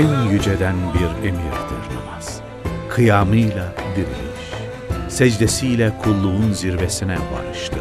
En yüceden bir emirdir namaz. Kıyamıyla diriliş, secdesiyle kulluğun zirvesine varıştır.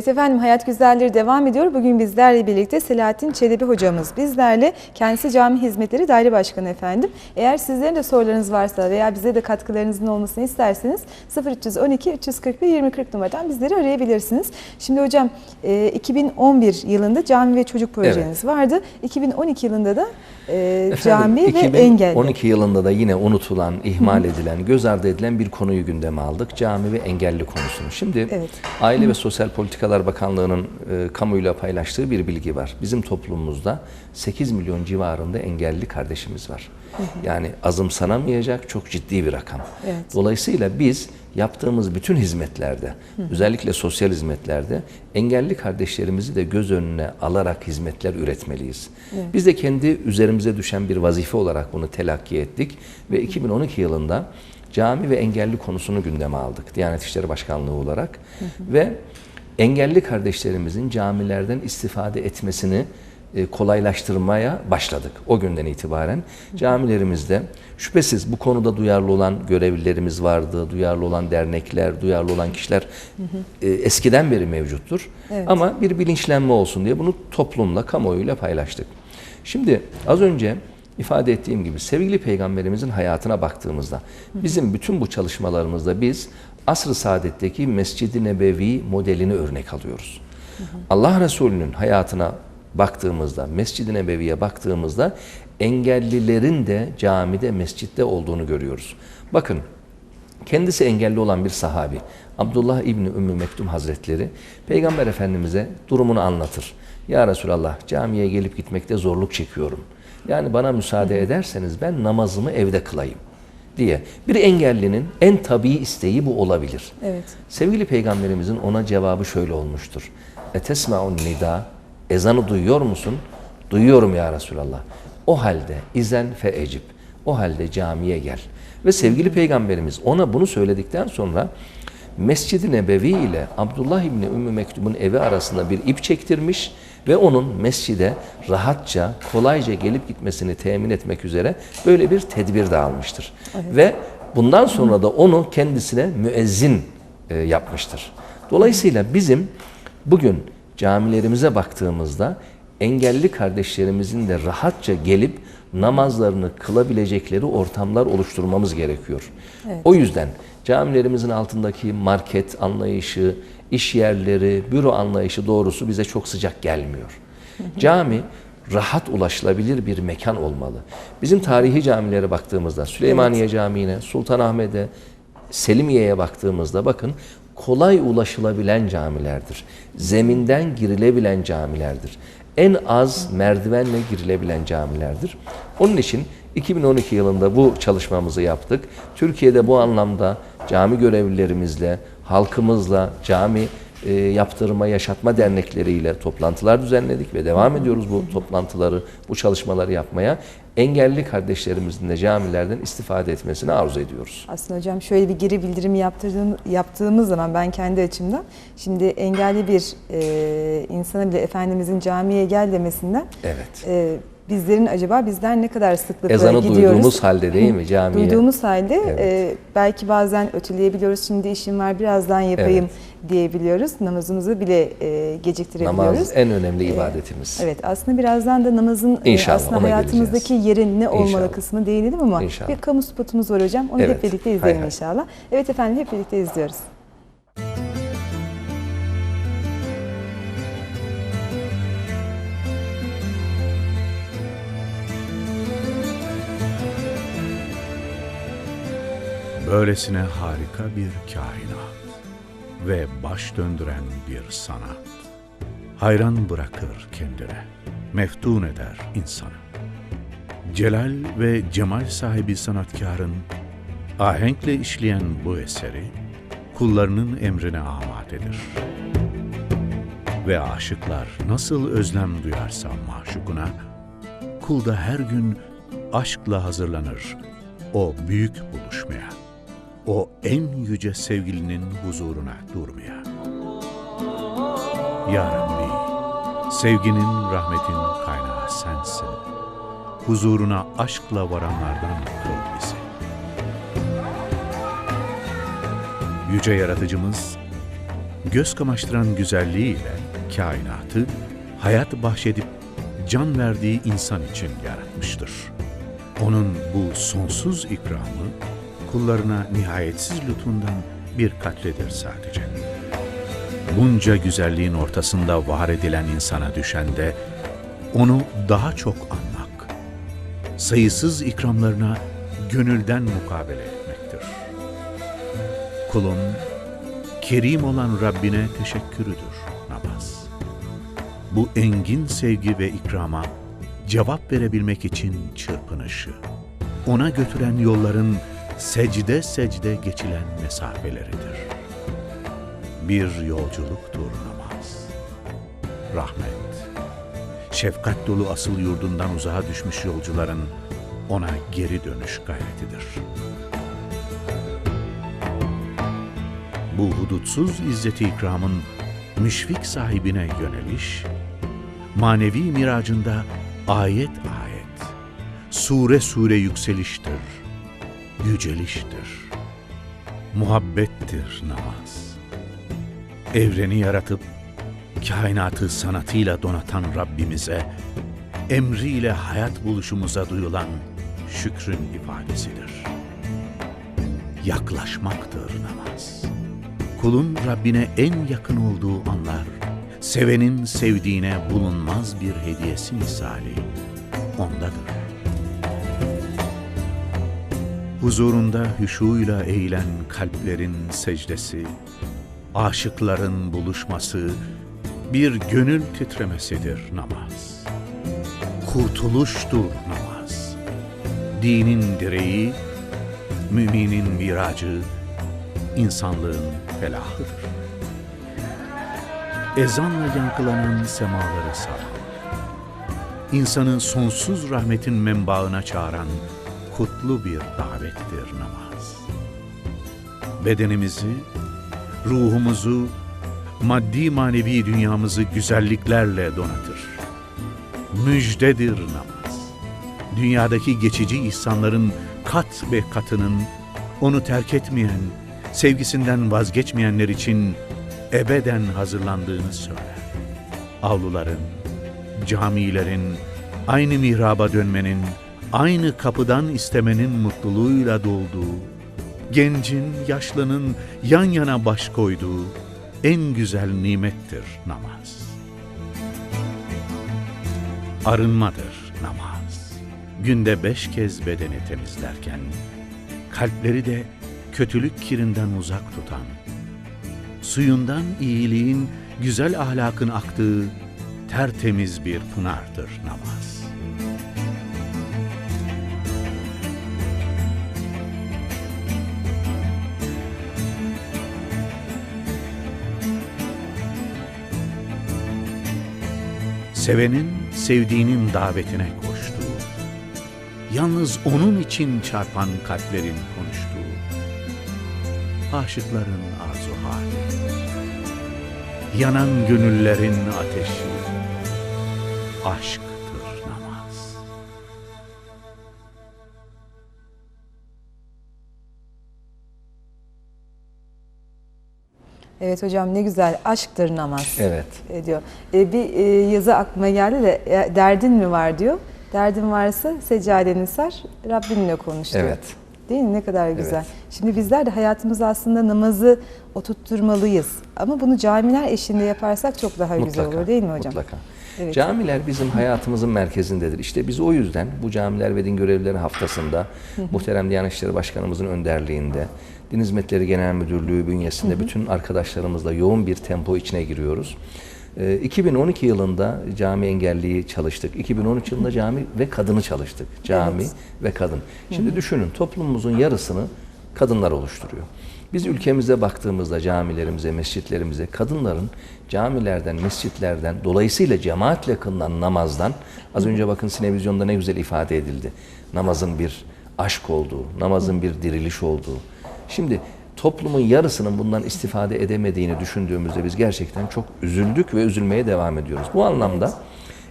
Evet efendim Hayat Güzelleri devam ediyor. Bugün bizlerle birlikte Selahattin Çelebi hocamız bizlerle. Kendisi cami hizmetleri daire başkanı efendim. Eğer sizlerin de sorularınız varsa veya bize de katkılarınızın olmasını isterseniz 0312 341 2040 numaradan bizleri arayabilirsiniz. Şimdi hocam e, 2011 yılında cami ve çocuk projeniz vardı. 2012 yılında da e, cami Efendim, ve engelli. 2012 yılında da yine unutulan, ihmal edilen, göz ardı edilen bir konuyu gündeme aldık. Cami ve engelli konusunu. Şimdi Evet. Aile ve Sosyal Politikalar Bakanlığı'nın e, kamuyla paylaştığı bir bilgi var. Bizim toplumumuzda 8 milyon civarında engelli kardeşimiz var. Yani azımsanamayacak çok ciddi bir rakam. Evet. Dolayısıyla biz yaptığımız bütün hizmetlerde, özellikle sosyal hizmetlerde engelli kardeşlerimizi de göz önüne alarak hizmetler üretmeliyiz. Biz de kendi üzerimize düşen bir vazife olarak bunu telakki ettik ve 2012 yılında cami ve engelli konusunu gündeme aldık. Diyanet İşleri Başkanlığı olarak ve engelli kardeşlerimizin camilerden istifade etmesini kolaylaştırmaya başladık o günden itibaren. Camilerimizde şüphesiz bu konuda duyarlı olan görevlilerimiz vardı, duyarlı olan dernekler, duyarlı olan kişiler e, eskiden beri mevcuttur. Evet. Ama bir bilinçlenme olsun diye bunu toplumla, kamuoyuyla paylaştık. Şimdi az önce ifade ettiğim gibi sevgili peygamberimizin hayatına baktığımızda bizim bütün bu çalışmalarımızda biz asr-ı saadetteki Mescid-i Nebevi modelini örnek alıyoruz. Allah Resulü'nün hayatına baktığımızda, Mescid-i Nebevi'ye baktığımızda engellilerin de camide, mescitte olduğunu görüyoruz. Bakın Kendisi engelli olan bir sahabi Abdullah İbni Ümmü Mektum Hazretleri Peygamber Efendimiz'e durumunu anlatır. Ya Resulallah camiye gelip gitmekte zorluk çekiyorum. Yani bana müsaade ederseniz ben namazımı evde kılayım diye. Bir engellinin en tabii isteği bu olabilir. Evet. Sevgili Peygamberimizin ona cevabı şöyle olmuştur. Etesma'un nida ezanı duyuyor musun? Duyuyorum ya Resulallah. O halde izen fe ecib. O halde camiye gel. Ve sevgili Peygamberimiz ona bunu söyledikten sonra Mescid-i Nebevi ile Abdullah İbni Ümmü Mektum'un evi arasında bir ip çektirmiş ve onun mescide rahatça, kolayca gelip gitmesini temin etmek üzere böyle bir tedbir de almıştır. Ve bundan sonra da onu kendisine müezzin e, yapmıştır. Dolayısıyla bizim bugün camilerimize baktığımızda engelli kardeşlerimizin de rahatça gelip namazlarını kılabilecekleri ortamlar oluşturmamız gerekiyor. O yüzden camilerimizin altındaki market anlayışı, iş yerleri, büro anlayışı doğrusu bize çok sıcak gelmiyor. Cami rahat ulaşılabilir bir mekan olmalı. Bizim tarihi camilere baktığımızda Süleymaniye Camii'ne, Sultanahmet'e, Selimiye'ye baktığımızda bakın kolay ulaşılabilen camilerdir. Zeminden girilebilen camilerdir. En az merdivenle girilebilen camilerdir. Onun için 2012 yılında bu çalışmamızı yaptık. Türkiye'de bu anlamda cami görevlilerimizle, halkımızla, cami e, yaptırma, yaşatma dernekleriyle toplantılar düzenledik ve devam ediyoruz bu toplantıları, bu çalışmaları yapmaya. Engelli kardeşlerimizin de camilerden istifade etmesini arzu ediyoruz. Aslında hocam şöyle bir geri bildirimi yaptırdığım, yaptığımız zaman ben kendi açımdan şimdi engelli bir e, insana bile Efendimizin camiye gel demesinden Evet. e, bizlerin acaba bizler ne kadar sıklıkla Ezanı gidiyoruz. duyduğumuz halde değil mi camiye? Duyduğumuz halde Evet. e, belki bazen ötüleyebiliyoruz. Şimdi işim var birazdan yapayım diyebiliyoruz. Namazımızı bile e, geciktirebiliyoruz. Namaz en önemli Ee, ibadetimiz. Evet aslında birazdan da namazın e, İnşallah, aslında ona hayatımızdaki yeri ne olmalı İnşallah. kısmı değinelim ama İnşallah. bir kamu spotumuz var hocam. Onu Evet. hep birlikte Hay izleyelim hay. inşallah. Evet efendim hep birlikte izliyoruz. Böylesine harika bir kainat ve baş döndüren bir sanat. Hayran bırakır kendine, meftun eder insanı. Celal ve cemal sahibi sanatkarın ahenkle işleyen bu eseri kullarının emrine amadedir. Ve aşıklar nasıl özlem duyarsa maşukuna, kul da her gün aşkla hazırlanır o büyük buluşmaya, o en yüce sevgilinin huzuruna durmaya. Ya Rabbi, sevginin, rahmetin kaynağı sensin. Huzuruna aşkla varanlardan kıl bizi. Yüce Yaratıcımız, göz kamaştıran güzelliğiyle kainatı hayat bahşedip can verdiği insan için yaratmıştır. Onun bu sonsuz ikramı kullarına nihayetsiz lütfundan bir katledir sadece. Bunca güzelliğin ortasında var edilen insana düşen de onu daha çok anmak, sayısız ikramlarına gönülden mukabele etmektir. Kulun kerim olan Rabbine teşekkürüdür namaz. Bu engin sevgi ve ikrama cevap verebilmek için çırpınışı, ona götüren yolların secde secde geçilen mesafeleridir. Bir yolculuktur namaz. Rahmet, şefkat dolu asıl yurdundan uzağa düşmüş yolcuların ona geri dönüş gayretidir. Bu hudutsuz izzeti ikramın müşfik sahibine yöneliş, manevi miracında ayet ayet, sure sure yükseliştir, yüceliştir, muhabbettir namaz. Evreni yaratıp, kainatı sanatıyla donatan Rabbimize, emriyle hayat buluşumuza duyulan şükrün ifadesidir. Yaklaşmaktır namaz. Kulun Rabbine en yakın olduğu anlar, sevenin sevdiğine bulunmaz bir hediyesi misali ondadır. Huzurunda hüşuyla eğilen kalplerin secdesi, aşıkların buluşması, bir gönül titremesidir namaz. Kurtuluştur namaz. Dinin direği, müminin miracı, insanlığın felahıdır. Ezanla yankılanan semaları saran, insanı sonsuz rahmetin menbaına çağıran kutlu bir davettir namaz. Bedenimizi, ruhumuzu, maddi manevi dünyamızı güzelliklerle donatır. Müjdedir namaz. Dünyadaki geçici ihsanların kat ve katının onu terk etmeyen, sevgisinden vazgeçmeyenler için ebeden hazırlandığını söyler. Avluların, camilerin, aynı mihraba dönmenin, aynı kapıdan istemenin mutluluğuyla dolduğu, gencin, yaşlının yan yana baş koyduğu en güzel nimettir namaz. Arınmadır namaz. Günde beş kez bedeni temizlerken, kalpleri de kötülük kirinden uzak tutan, suyundan iyiliğin, güzel ahlakın aktığı tertemiz bir pınardır namaz. Sevenin sevdiğinin davetine koştuğu, yalnız onun için çarpan kalplerin konuştuğu, aşıkların arzu hali, yanan gönüllerin ateşi, aşktır Evet hocam ne güzel aşktır namaz Evet. e, diyor. E, bir e, yazı aklıma geldi de e, derdin mi var diyor. Derdin varsa seccadeni sar, Rabbinle konuş diyor. Evet. Değil mi? Ne kadar güzel. Evet. Şimdi bizler de hayatımızda aslında namazı oturtturmalıyız. Ama bunu camiler eşliğinde yaparsak çok daha güzel olur değil mi hocam? Mutlaka. Evet. Camiler bizim hayatımızın merkezindedir. İşte biz o yüzden bu camiler ve din görevlileri haftasında muhterem Diyanet İşleri Başkanımızın önderliğinde Din Hizmetleri Genel Müdürlüğü bünyesinde bütün arkadaşlarımızla yoğun bir tempo içine giriyoruz. Ee, 2012 yılında cami engelliyi çalıştık. 2013 yılında cami ve kadını çalıştık. Cami Evet. ve kadın. Şimdi düşünün toplumumuzun yarısını kadınlar oluşturuyor. Biz ülkemize baktığımızda camilerimize, mescitlerimize kadınların camilerden, mescitlerden, dolayısıyla cemaatle kılınan namazdan az önce bakın sinevizyonda ne güzel ifade edildi. Namazın bir aşk olduğu, namazın bir diriliş olduğu. Şimdi toplumun yarısının bundan istifade edemediğini düşündüğümüzde biz gerçekten çok üzüldük ve üzülmeye devam ediyoruz. Bu anlamda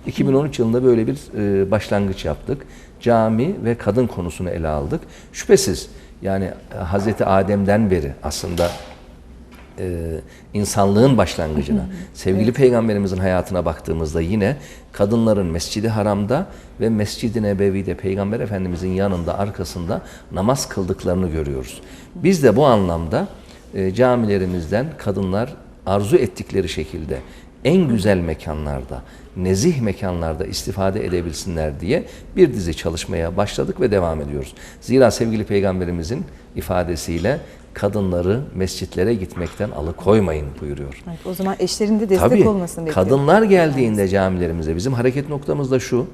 2013 yılında böyle bir e, başlangıç yaptık. Cami ve kadın konusunu ele aldık. Şüphesiz yani Hazreti Adem'den beri aslında e, insanlığın başlangıcına, sevgili peygamberimizin hayatına baktığımızda yine kadınların Mescid-i Haram'da ve Mescid-i Nebevi'de peygamber efendimizin yanında arkasında namaz kıldıklarını görüyoruz. Biz de bu anlamda e, camilerimizden kadınlar arzu ettikleri şekilde en güzel mekanlarda, nezih mekanlarda istifade edebilsinler diye bir dizi çalışmaya başladık ve devam ediyoruz. Zira sevgili peygamberimizin ifadesiyle kadınları mescitlere gitmekten alıkoymayın buyuruyor. Evet, o zaman eşlerin de destek Tabii olmasını bekliyoruz. kadınlar geldiğinde camilerimize bizim hareket noktamız da şu.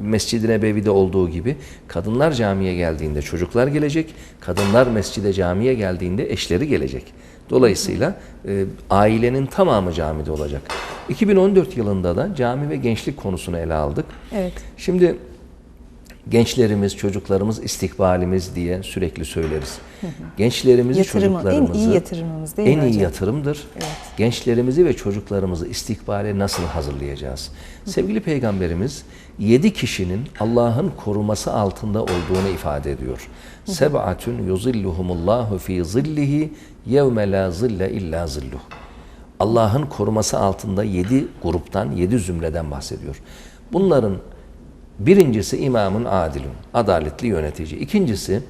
Mescid-i Nebevi'de olduğu gibi kadınlar camiye geldiğinde çocuklar gelecek. Kadınlar mescide camiye geldiğinde eşleri gelecek. Dolayısıyla e, ailenin tamamı camide olacak. 2014 yılında da cami ve gençlik konusunu ele aldık. Evet. Şimdi gençlerimiz, çocuklarımız istikbalimiz diye sürekli söyleriz. Gençlerimizi, Yatırımı, en çocuklarımızı iyi yatırımımız değil en mi iyi hocam? yatırımdır. Gençlerimizi ve çocuklarımızı istikbale nasıl hazırlayacağız? Sevgili Peygamberimiz yedi kişinin Allah'ın koruması altında olduğunu ifade ediyor. Seb'atun yuzilluhumullahu fi zillihi yevme la zille illa zilluh. Allah'ın koruması altında yedi gruptan, yedi zümreden bahsediyor. Bunların birincisi imamın adilun, adaletli yönetici. İkincisi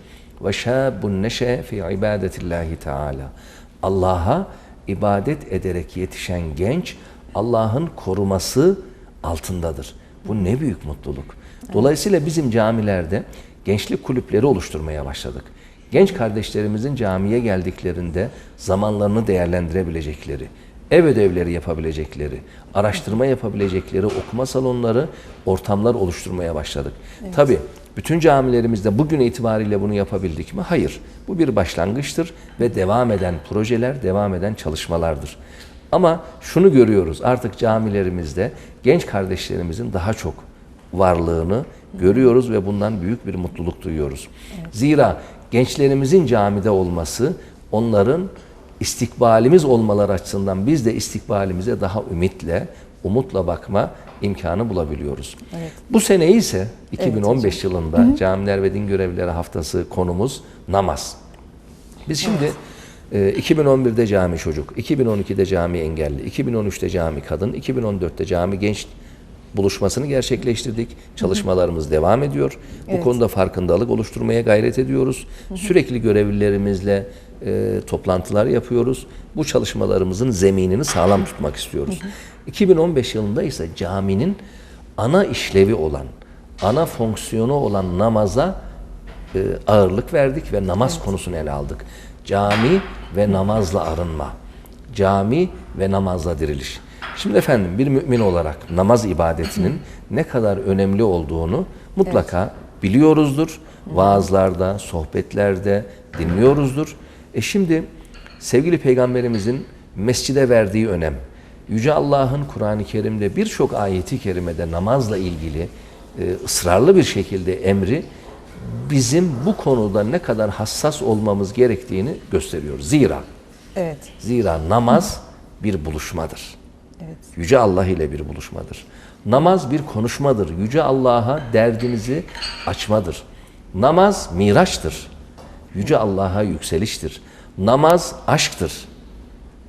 ve şâbun neşe fi ibadetillahi teala. Allah'a ibadet ederek yetişen genç Allah'ın koruması altındadır. Bu ne büyük mutluluk. Dolayısıyla bizim camilerde gençlik kulüpleri oluşturmaya başladık. Genç kardeşlerimizin camiye geldiklerinde zamanlarını değerlendirebilecekleri, ev ödevleri yapabilecekleri, araştırma yapabilecekleri okuma salonları, ortamlar oluşturmaya başladık. Tabii bütün camilerimizde bugün itibariyle bunu yapabildik mi? Hayır. Bu bir başlangıçtır ve devam eden projeler, devam eden çalışmalardır. Ama şunu görüyoruz artık camilerimizde genç kardeşlerimizin daha çok varlığını görüyoruz ve bundan büyük bir mutluluk duyuyoruz. Zira gençlerimizin camide olması onların istikbalimiz olmaları açısından biz de istikbalimize daha ümitle, umutla bakma imkanı bulabiliyoruz. Evet. Bu sene ise 2015 yılında Camiler ve Din Görevlileri Haftası konumuz namaz. Biz şimdi e, 2011'de cami çocuk, 2012'de cami engelli, 2013'te cami kadın, 2014'te cami genç buluşmasını gerçekleştirdik. Çalışmalarımız devam ediyor. Bu Evet. konuda farkındalık oluşturmaya gayret ediyoruz. Sürekli görevlilerimizle e, toplantılar yapıyoruz. Bu çalışmalarımızın zeminini sağlam tutmak istiyoruz. 2015 yılında ise caminin ana işlevi olan, ana fonksiyonu olan namaza e, ağırlık verdik ve namaz konusunu ele aldık. Cami ve namazla arınma. Cami ve namazla diriliş. Şimdi efendim bir mümin olarak namaz ibadetinin ne kadar önemli olduğunu mutlaka biliyoruzdur. Vaazlarda, sohbetlerde dinliyoruzdur. E şimdi sevgili peygamberimizin mescide verdiği önem, Yüce Allah'ın Kur'an-ı Kerim'de birçok ayeti kerimede namazla ilgili e, ısrarlı bir şekilde emri bizim bu konuda ne kadar hassas olmamız gerektiğini gösteriyor. Zira Evet. zira namaz bir buluşmadır. Evet. Yüce Allah ile bir buluşmadır. Namaz bir konuşmadır. Yüce Allah'a derdinizi açmadır. Namaz miraçtır. Yüce Allah'a yükseliştir. Namaz aşktır.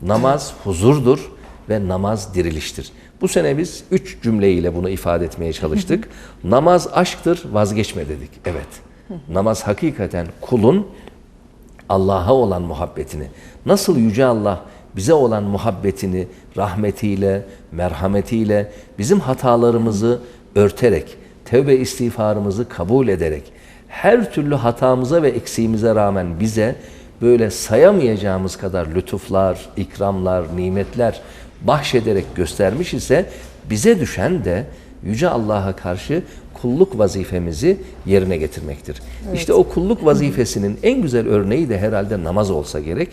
Namaz huzurdur ve namaz diriliştir. Bu sene biz üç cümleyle bunu ifade etmeye çalıştık. Namaz aşktır, vazgeçme dedik. Evet. Namaz hakikaten kulun Allah'a olan muhabbetini, nasıl Yüce Allah bize olan muhabbetini rahmetiyle, merhametiyle, bizim hatalarımızı örterek, tevbe istiğfarımızı kabul ederek, her türlü hatamıza ve eksiğimize rağmen bize böyle sayamayacağımız kadar lütuflar, ikramlar, nimetler bahşederek göstermiş ise bize düşen de Yüce Allah'a karşı kulluk vazifemizi yerine getirmektir. İşte o kulluk vazifesinin en güzel örneği de herhalde namaz olsa gerek.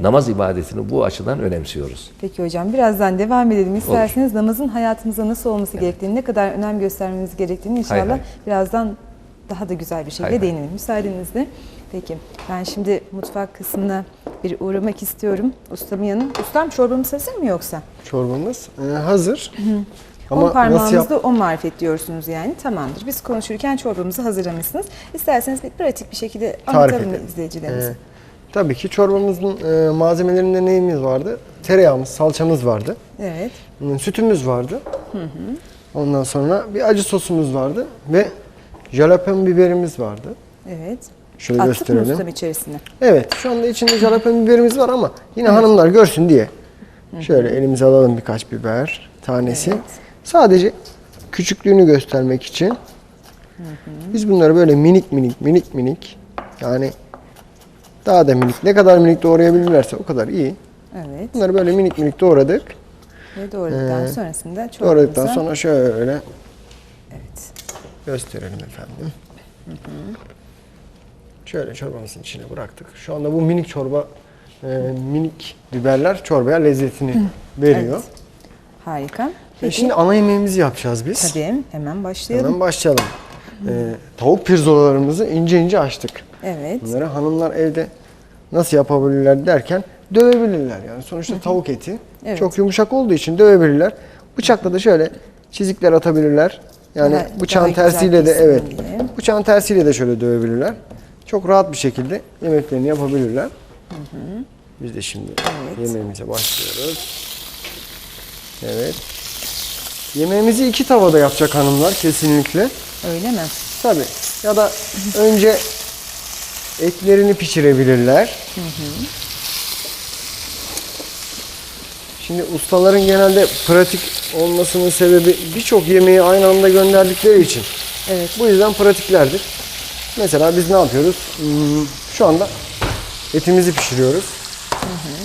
Namaz ibadetini bu açıdan önemsiyoruz. Peki hocam birazdan devam edelim. İsterseniz namazın hayatımıza nasıl olması gerektiğini, ne kadar önem göstermemiz gerektiğini inşallah Hay hay. birazdan daha da güzel bir şekilde Hay hay. değinelim. Müsaadenizle. Peki ben şimdi mutfak kısmına bir uğramak istiyorum. Ustamın yanı. Ustam çorbamız hazır mı yoksa? Çorbamız e, hazır. on Ama nasıl parmağımızda yap? on marifet diyorsunuz yani. Tamamdır. Biz konuşurken çorbamızı hazırlamışsınız. İsterseniz bir pratik bir şekilde anlatalım izleyicilerimize. E, tabii ki çorbamızın e, malzemelerinde neyimiz vardı? Tereyağımız, salçamız vardı. Evet. Sütümüz vardı. Ondan sonra bir acı sosumuz vardı ve jalapeno biberimiz vardı. Evet. Şöyle Attık gösterelim. ustam içerisine? Evet, şu anda içinde jalapeno biberimiz var ama yine hanımlar görsün diye. Şöyle elimize alalım birkaç biber tanesi. Evet. Sadece küçüklüğünü göstermek için. Biz bunları böyle minik minik minik minik yani daha da minik ne kadar minik doğrayabilirlerse o kadar iyi. Evet. Bunları böyle minik minik doğradık. Ve doğradıktan Ee, sonrasında çorbamıza... Doğradıktan sonra şöyle Evet. gösterelim efendim. Şöyle çorbamızın içine bıraktık. Şu anda bu minik çorba, e, minik biberler çorbaya lezzetini veriyor. Evet. Harika. E, Peki. Şimdi ana yemeğimizi yapacağız biz. Tabii hemen başlayalım. Hemen başlayalım. E, tavuk pirzolalarımızı ince ince açtık. Evet. Bunları hanımlar evde nasıl yapabilirler derken dövebilirler. Yani sonuçta tavuk eti Evet. çok yumuşak olduğu için dövebilirler. Bıçakla da şöyle çizikler atabilirler. Yani Daha- bıçağın daha tersiyle de evet. diye. Bıçağın tersiyle de şöyle dövebilirler. Çok rahat bir şekilde yemeklerini yapabilirler. Biz de şimdi yemeğimize başlıyoruz. Evet. Yemeğimizi iki tavada yapacak hanımlar kesinlikle. Öyle mi? Tabii. Ya da önce etlerini pişirebilirler. Şimdi ustaların genelde pratik olmasının sebebi birçok yemeği aynı anda gönderdikleri için. Evet. Bu yüzden pratiklerdir. Mesela biz ne yapıyoruz? Hmm, Şu anda etimizi pişiriyoruz.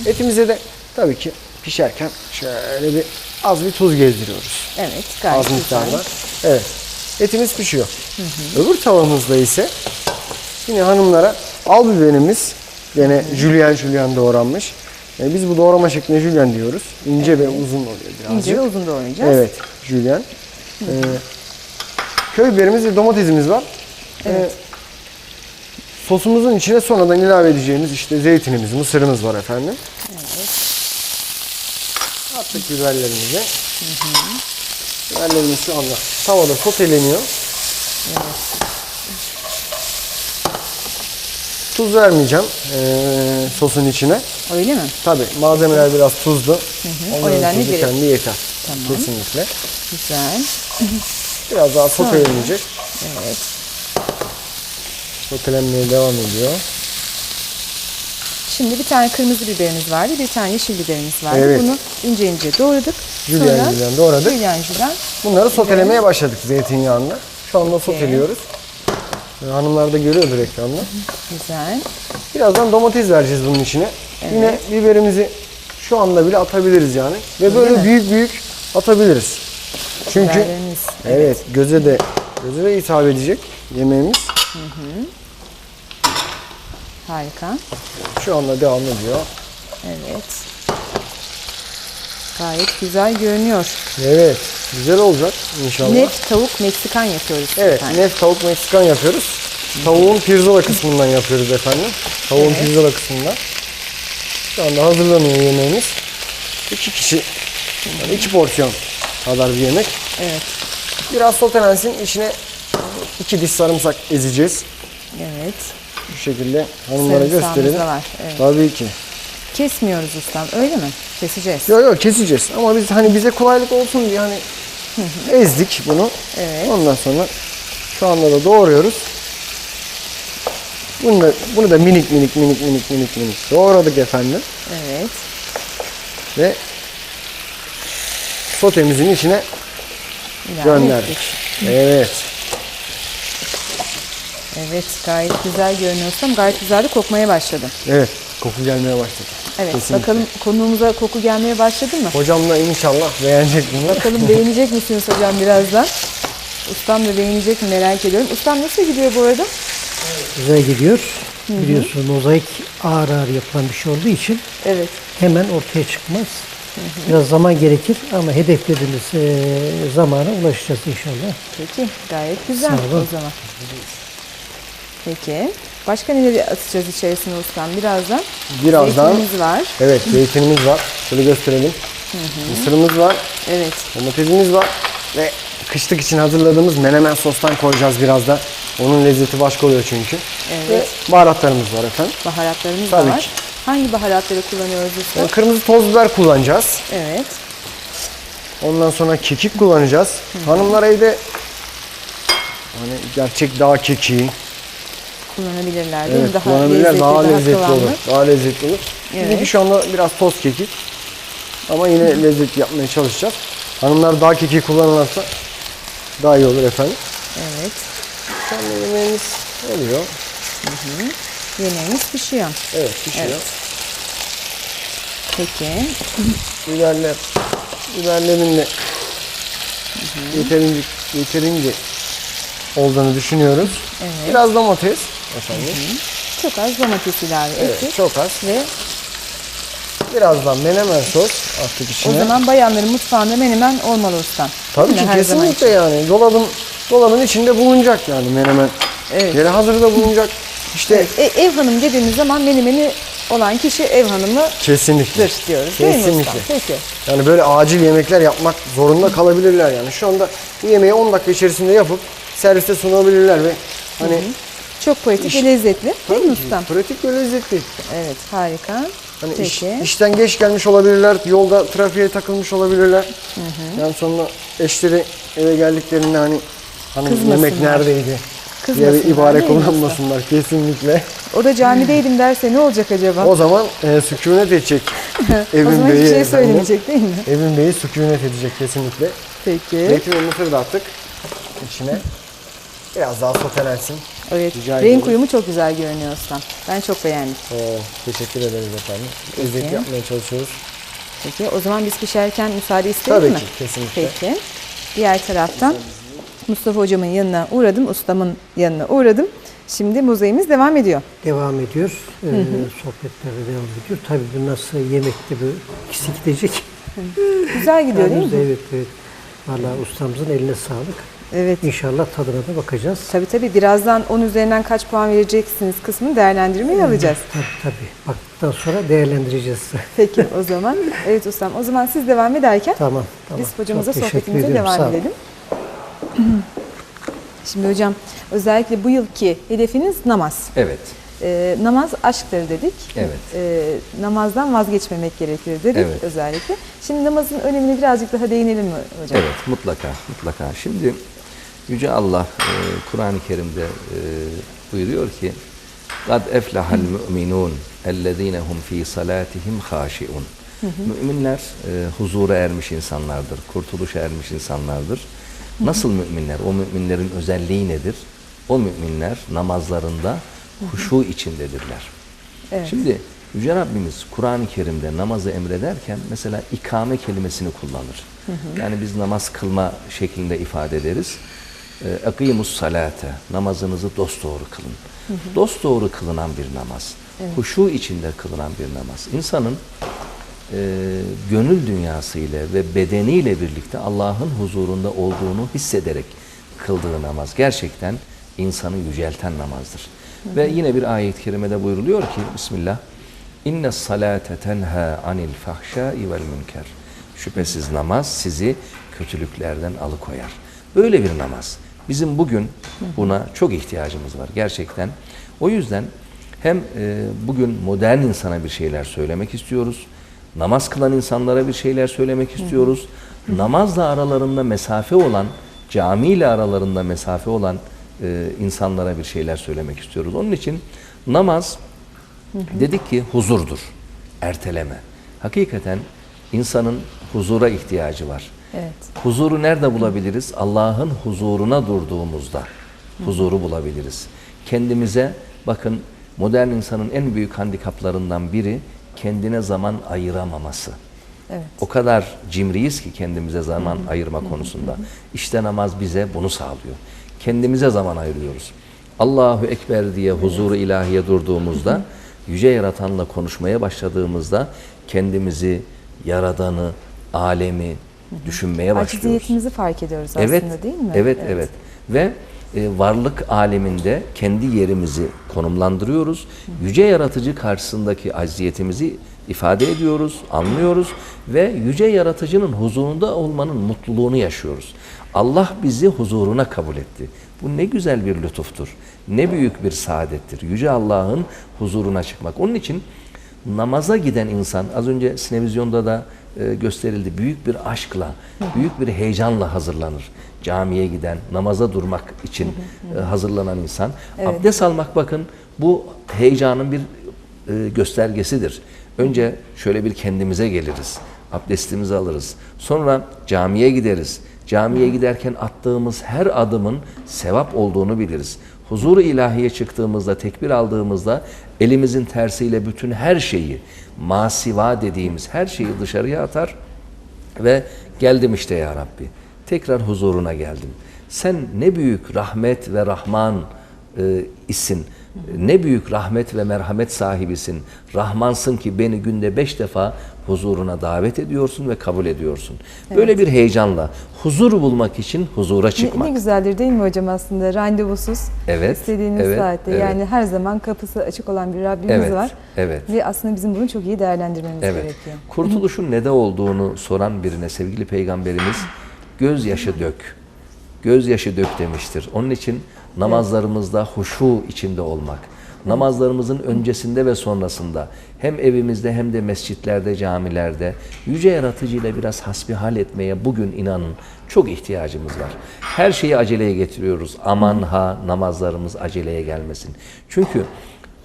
Etimize de tabii ki pişerken şöyle bir az bir tuz gezdiriyoruz. Evet. Gayet Az miktarda. Evet. Etimiz pişiyor. Öbür tavamızda ise yine hanımlara al biberimiz gene jülyen jülyen doğranmış. E, biz bu doğrama şekline jülyen diyoruz. İnce ve uzun oluyor birazcık. İnce ve uzun doğrayacağız. Evet, jülyen. E, köy biberimiz ve domatesimiz var. E, sosumuzun içine sonradan ilave edeceğimiz işte zeytinimiz, mısırımız var efendim. Attık biberlerimizi. Biberlerimiz şu anda tavada soteleniyor. Tuz vermeyeceğim eee, sosun içine. Öyle mi? Tabi malzemeler biraz tuzlu. O Onların nedenle tuzu kendi yeter. Tamam. Kesinlikle. Güzel. Biraz daha sotelenecek. Evet. Sotelenmeye devam ediyor. Şimdi bir tane kırmızı biberimiz vardı, bir tane yeşil biberimiz vardı. Evet. Bunu ince ince doğradık. Jülyen jülyen doğradık. Jülyen jülyen. Bunları sotelemeye başladık zeytinyağında. Şu anda soteliyoruz. Ee, Hanımlar da görüyordur ekranda. Güzel. Birazdan domates vereceğiz bunun içine. Yine biberimizi şu anda bile atabiliriz yani. Ve böyle mi? büyük büyük atabiliriz. Çünkü Biberlerimiz. evet göze de göze de hitap edecek yemeğimiz. Harika. Şu anda devam ediyor. Evet. Gayet güzel görünüyor. Evet, güzel olacak inşallah. Nef tavuk Meksikan yapıyoruz. Evet, efendim. nef tavuk Meksikan yapıyoruz. Tavuğun pirzola kısmından yapıyoruz efendim. Tavuğun pirzola kısmından. Şu anda hazırlanıyor yemeğimiz. İki kişi, yani iki porsiyon kadar bir yemek. Evet. Biraz sotelensin, içine iki diş sarımsak ezeceğiz. Evet. Bu şekilde hanımlara gösterelim. var. Evet. Tabii ki. Kesmiyoruz ustam öyle mi? Keseceğiz. Yok yok keseceğiz ama biz hani bize kolaylık olsun diye hani ezdik bunu. Evet. Ondan sonra şu anda da doğruyoruz. Bunu da, bunu da minik minik minik minik minik minik doğradık efendim. Evet. Ve sotemizin içine İlave gönderdik. ettik. Evet. Evet gayet güzel görünüyor ustam. Gayet güzel de kokmaya başladı. Evet. Koku gelmeye başladı. Evet Kesinlikle. bakalım konuğumuza koku gelmeye başladı mı? Hocam da inşallah beğenecek bunlar. Bakalım beğenecek misiniz hocam birazdan? Ustam da beğenecek mi merak ediyorum. Ustam nasıl gidiyor bu arada? Güzel gidiyor. Biliyorsunuz mozaik ağır ağır yapılan bir şey olduğu için Evet. hemen ortaya çıkmaz. Biraz zaman gerekir ama hedeflediğimiz eee, zamana ulaşacağız inşallah. Peki gayet güzel Sağ olun. o zaman. Peki. Başka neleri atacağız içerisine ustam birazdan? Birazdan- Zeytinimiz var. Evet zeytinimiz var. Şöyle gösterelim. Mısırımız var. Evet. Domatesimiz var. Ve kışlık için hazırladığımız menemen sostan koyacağız biraz da. Onun lezzeti başka oluyor çünkü. Evet. Ve baharatlarımız var efendim. Baharatlarımız Tabii var. ki. Hangi baharatları kullanıyoruz usta? Yani kırmızı toz biber kullanacağız. Evet. Ondan sonra kekik kullanacağız. Hanımlar evde hani gerçek dağ kekiği, Kullanabilirler değil mi? evet, Daha kullanabilirler. lezzetli, Daha, daha, lezzetli kıvamlı. olur. Daha lezzetli olur. Evet. Bizimki şu anda biraz toz kekik. Ama yine lezzetli yapmaya çalışacağız. Hanımlar dağ kekiği kullanırlarsa daha iyi olur efendim. Evet. Anda yemeğimiz oluyor. Yemeğimiz pişiyor. Evet pişiyor. Evet. Peki. Biberler, biberlerin de yeterince, yeterince olduğunu düşünüyoruz. Evet. Biraz domates efendim. Çok az domates ilave Evet, ettik. çok az. Ve Birazdan menemen sos attık o içine. zaman bayanların mutfağında menemen olmalı ustam. Tabii Değil ki kesinlikle yani. Dolabın dolabın içinde bulunacak yani menemen. Evet. Yeri hazırda bulunacak. İşte Evet, e- ev hanım dediğimiz zaman menemeni olan kişi ev hanımıdır kesinlikle. diyoruz değil mi ustam? Kesinlikle. Peki. Yani böyle acil yemekler yapmak zorunda kalabilirler yani. Şu anda bu yemeği 10 dakika içerisinde yapıp serviste sunabilirler ve hani Çok pratik ve lezzetli değil mi ustam? pratik ve lezzetli. Evet harika. Hani iş, Peki. işten geç gelmiş olabilirler, yolda trafiğe takılmış olabilirler. Yani sonra eşleri eve geldiklerinde hani hani yemek Kızmasınlar. neredeydi? diye bir ibare usta? kullanmasınlar kesinlikle. O da camideydim derse ne olacak acaba? O zaman e, sükunet edecek O evin zaman beyi. hiçbir şey söylemeyecek değil mi? Evin beyi sükunet edecek kesinlikle. Peki. Zeytin ve mısır da attık içine. Biraz daha sotelensin. Evet. Rica Renk ederim. uyumu çok güzel görünüyor ustam. Ben çok beğendim. Oo, teşekkür ederiz efendim. Lezzetli yapmaya çalışıyoruz. Peki o zaman biz pişerken müsaade isteyelim Tabii mi? ki, kesinlikle. Peki. Diğer taraftan Mustafa hocamın yanına uğradım, ustamın yanına uğradım. Şimdi muzeyimiz devam ediyor. Devam ediyor. Ee, sohbetler de devam ediyor. Tabii bu nasıl yemekte bu ikisi gidecek. Güzel gidiyor değil Yalnız mi? Evet evet. Valla ustamızın eline sağlık. Evet. İnşallah tadına da bakacağız. Tabii tabii birazdan 10 üzerinden kaç puan vereceksiniz kısmını değerlendirmeye alacağız. Tabii tabii. Baktıktan sonra değerlendireceğiz. Peki o zaman. Evet ustam o zaman siz devam ederken tamam tamam. biz hocamıza Çok teşekkür sohbetimize ediyorum. Sağ devam olun. edelim. Şimdi hocam özellikle bu yılki hedefiniz namaz. Evet. Ee, namaz aşktır dedik. Evet. Ee, namazdan vazgeçmemek gerekir dedik Evet. özellikle. Şimdi namazın önemine birazcık daha değinelim mi hocam? Evet mutlaka mutlaka. Şimdi Yüce Allah e, Kur'an-ı Kerim'de e, buyuruyor ki قَدْ اَفْلَحَ الْمُؤْمِنُونَ اَلَّذ۪ينَ هُمْ ف۪ي صَلَاتِهِمْ خَاشِعُونَ Müminler e, huzura ermiş insanlardır, kurtuluşa ermiş insanlardır. Nasıl müminler? O müminlerin özelliği nedir? O müminler namazlarında huşu içindedirler. Evet. Şimdi Yüce Rabbimiz Kur'an-ı Kerim'de namazı emrederken mesela ikame kelimesini kullanır. Yani biz namaz kılma şeklinde ifade ederiz. Akimus salate, namazınızı dosdoğru kılın. Dosdoğru kılınan bir namaz, huşu içinde kılınan bir namaz. İnsanın e, gönül dünyasıyla ve bedeniyle birlikte Allah'ın huzurunda olduğunu hissederek kıldığı namaz gerçekten insanı yücelten namazdır. Ve yine bir ayet-i kerimede buyruluyor ki Bismillah İnne salate tenha anil fahşai vel münker. Şüphesiz namaz sizi kötülüklerden alıkoyar. Böyle bir namaz. Bizim bugün buna çok ihtiyacımız var gerçekten. O yüzden hem e, bugün modern insana bir şeyler söylemek istiyoruz. Namaz kılan insanlara bir şeyler söylemek istiyoruz. Namazla aralarında mesafe olan, cami ile aralarında mesafe olan e, insanlara bir şeyler söylemek istiyoruz. Onun için namaz dedik ki huzurdur, erteleme. Hakikaten insanın huzura ihtiyacı var. Evet. Huzuru nerede bulabiliriz? Allah'ın huzuruna durduğumuzda huzuru bulabiliriz. Kendimize bakın modern insanın en büyük handikaplarından biri kendine zaman ayıramaması. Evet. O kadar cimriyiz ki kendimize zaman ayırma konusunda. İşte namaz bize bunu sağlıyor. Kendimize zaman ayırıyoruz. Allahu Ekber diye huzuru ilahiye durduğumuzda, yüce yaratanla konuşmaya başladığımızda kendimizi, yaradanı, alemi düşünmeye başlıyoruz. Aciziyetimizi fark ediyoruz aslında Evet, değil mi? Evet, evet. Ve e, varlık aleminde kendi yerimizi konumlandırıyoruz. Yüce yaratıcı karşısındaki acziyetimizi ifade ediyoruz, anlıyoruz ve yüce yaratıcının huzurunda olmanın mutluluğunu yaşıyoruz. Allah bizi huzuruna kabul etti. Bu ne güzel bir lütuftur. Ne büyük bir saadettir. Yüce Allah'ın huzuruna çıkmak. Onun için namaza giden insan az önce sinevizyonda da gösterildi. Büyük bir aşkla, büyük bir heyecanla hazırlanır. Camiye giden, namaza durmak için e, hazırlanan insan. Abdest almak bakın bu heyecanın bir e, göstergesidir. Önce şöyle bir kendimize geliriz. Abdestimizi alırız. Sonra camiye gideriz. Camiye giderken attığımız her adımın sevap olduğunu biliriz. Huzur-u ilahiye çıktığımızda, tekbir aldığımızda elimizin tersiyle bütün her şeyi, masiva dediğimiz her şeyi dışarıya atar ve geldim işte ya Rabbi. Tekrar huzuruna geldim. Sen ne büyük rahmet ve rahman e, isin. Ne büyük rahmet ve merhamet sahibisin. Rahmansın ki beni günde beş defa huzuruna davet ediyorsun ve kabul ediyorsun. Böyle bir heyecanla huzur bulmak için huzura Ne, çıkmak. ne güzeldir değil mi hocam aslında randevusuz Evet, istediğiniz evet, saatte evet. yani her zaman kapısı açık olan bir Rabbimiz Evet, var. evet. Ve aslında bizim bunu çok iyi değerlendirmemiz Evet. gerekiyor. Kurtuluşun ne de olduğunu soran birine sevgili peygamberimiz gözyaşı dök. Gözyaşı dök demiştir. Onun için namazlarımızda huşu içinde olmak. Namazlarımızın öncesinde ve sonrasında hem evimizde hem de mescitlerde, camilerde yüce yaratıcıyla biraz hasbihal etmeye bugün inanın çok ihtiyacımız var. Her şeyi aceleye getiriyoruz. Aman ha namazlarımız aceleye gelmesin. Çünkü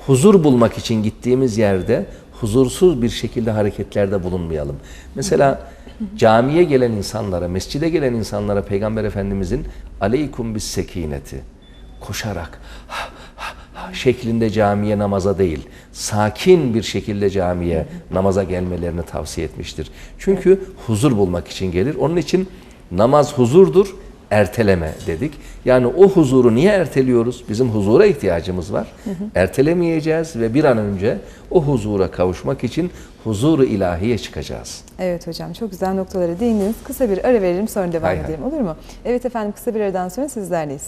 huzur bulmak için gittiğimiz yerde huzursuz bir şekilde hareketlerde bulunmayalım. Mesela camiye gelen insanlara, mescide gelen insanlara Peygamber Efendimizin aleykum bis sekineti koşarak ha, ha, ha şeklinde camiye namaza değil, sakin bir şekilde camiye namaza gelmelerini tavsiye etmiştir. Çünkü huzur bulmak için gelir. Onun için namaz huzurdur, erteleme dedik. Yani o huzuru niye erteliyoruz? Bizim huzura ihtiyacımız var. Ertelemeyeceğiz ve bir an önce o huzura kavuşmak için huzuru ilahiye çıkacağız. Evet hocam çok güzel noktalara değindiniz. Kısa bir ara verelim sonra devam Hay hay. edelim olur mu? Evet efendim kısa bir aradan sonra sizlerleyiz.